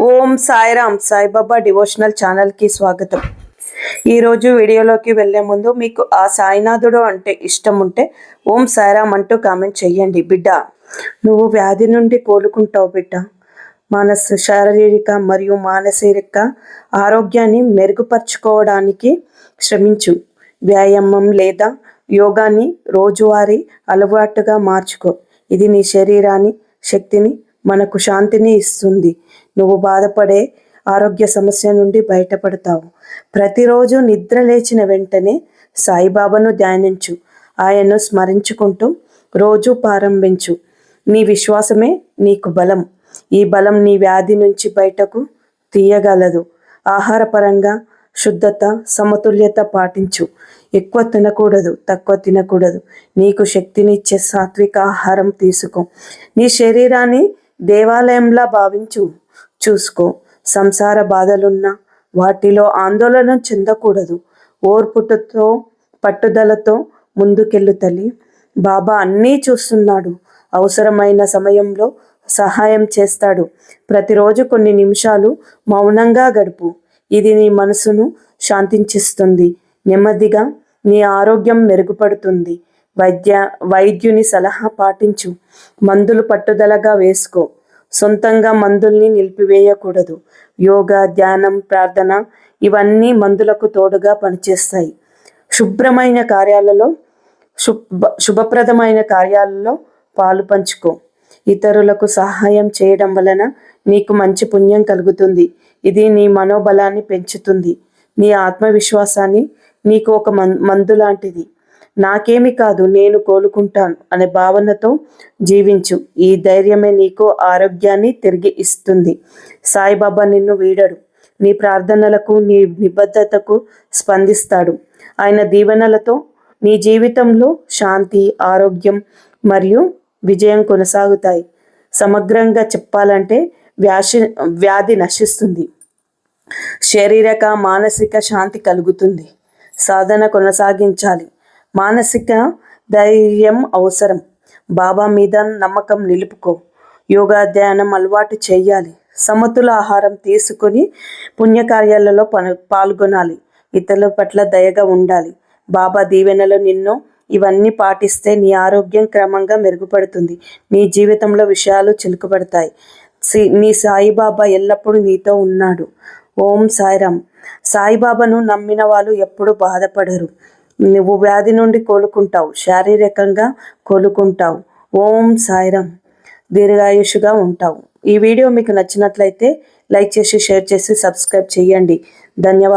ఓం Sairam Saibaba devotional ఛానల్కి స్వాగతం. ఈరోజు వీడియోలోకి వెళ్ళే ముందు మీకు ఆ సాయినాథుడు అంటే ఇష్టం ఉంటే ఓం సాయిరామ్ అంటూ కామెంట్ చెయ్యండి. బిడ్డ నువ్వు వ్యాధి నుండి కోలుకుంటావు బిడ్డ. మానస శారీరక మరియు మానసిక ఆరోగ్యాన్ని మెరుగుపరుచుకోవడానికి శ్రమించు. వ్యాయామం లేదా యోగాని రోజువారీ అలవాటుగా మార్చుకో. ఇది నీ శరీరాన్ని శక్తిని మనకు శాంతిని ఇస్తుంది. నువ్వు బాధపడే ఆరోగ్య సమస్య నుండి బయటపడతావు. ప్రతిరోజు నిద్ర లేచిన వెంటనే సాయిబాబాను ధ్యానించు. ఆయన్ను స్మరించుకుంటూ రోజు ప్రారంభించు. నీ విశ్వాసమే నీకు బలం. ఈ బలం నీ వ్యాధి నుంచి బయటకు తీయగలదు. ఆహారపరంగా శుద్ధత సమతుల్యత పాటించు. ఎక్కువ తినకూడదు తక్కువ తినకూడదు. నీకు శక్తినిచ్చే సాత్విక ఆహారం తీసుకో. నీ శరీరాన్ని దేవాలయంలా భావించు చూసుకో. సంసార బాధలున్నా వాటిలో ఆందోళన చెందకూడదు. ఓర్పుటతో పట్టుదలతో ముందుకెళ్ళు తల్లి. బాబా అన్నీ చూస్తున్నాడు. అవసరమైన సమయంలో సహాయం చేస్తాడు. ప్రతిరోజు కొన్ని నిమిషాలు మౌనంగా గడుపు. ఇది నీ మనసును శాంతించిస్తుంది. నెమ్మదిగా నీ ఆరోగ్యం మెరుగుపడుతుంది. వైద్య వైద్యుని సలహా పాటించు. మందులు పట్టుదలగా వేసుకో. సొంతంగా మందుల్ని నిలిపివేయకూడదు. యోగా ధ్యానం ప్రార్థన ఇవన్నీ మందులకు తోడుగా పనిచేస్తాయి. శుభ్రమైన కార్యాలలో శుభ శుభప్రదమైన కార్యాలలో పాలు పంచుకో. ఇతరులకు సహాయం చేయడం వలన నీకు మంచి పుణ్యం కలుగుతుంది. ఇది నీ మనోబలాన్ని పెంచుతుంది. నీ ఆత్మవిశ్వాసాన్ని నీకు ఒక మందు లాంటిది నాకేమి కాదు నేను కోలుకుంటాను అనే భావనతో జీవించు. ఈ ధైర్యమే నీకు ఆరోగ్యాన్ని తిరిగి ఇస్తుంది. సాయిబాబా నిన్ను వీడడు. నీ ప్రార్థనలకు నీ నిబద్ధతకు స్పందిస్తాడు. ఆయన దీవెనలతో నీ జీవితంలో శాంతి ఆరోగ్యం మరియు విజయం కొనసాగుతాయి. సమగ్రంగా చెప్పాలంటే వ్యాసి వ్యాధి నశిస్తుంది. శారీరక మానసిక శాంతి కలుగుతుంది. సాధన కొనసాగించాలి. మానసిక ధైర్యం అవసరం. బాబా మీద నమ్మకం నిలుపుకో. యోగా ధ్యానం అలవాటు చేయాలి. సమతుల ఆహారం తీసుకొని పుణ్యకార్యాలలో పాల్గొనాలి. ఇతరుల పట్ల దయగా ఉండాలి. బాబా దీవెనలో నిన్ను ఇవన్నీ పాటిస్తే నీ ఆరోగ్యం క్రమంగా మెరుగుపడుతుంది. నీ జీవితంలో విషయాలు చిలుకబడతాయి. నీ సాయిబాబా ఎల్లప్పుడూ నీతో ఉన్నాడు. ఓం సాయిరామ్. సాయిబాబాను నమ్మిన వాళ్ళు ఎప్పుడు బాధపడరు. నువ్వు వ్యాధి నుండి కోలుకుంటావు శారీరకంగా కోలుకుంటావు. ఓం సాయిరం దీర్ఘాయుషుగా ఉంటావు. ఈ వీడియో మీకు నచ్చినట్లయితే లైక్ చేసి షేర్ చేసి సబ్స్క్రైబ్ చేయండి. ధన్యవాదాలు.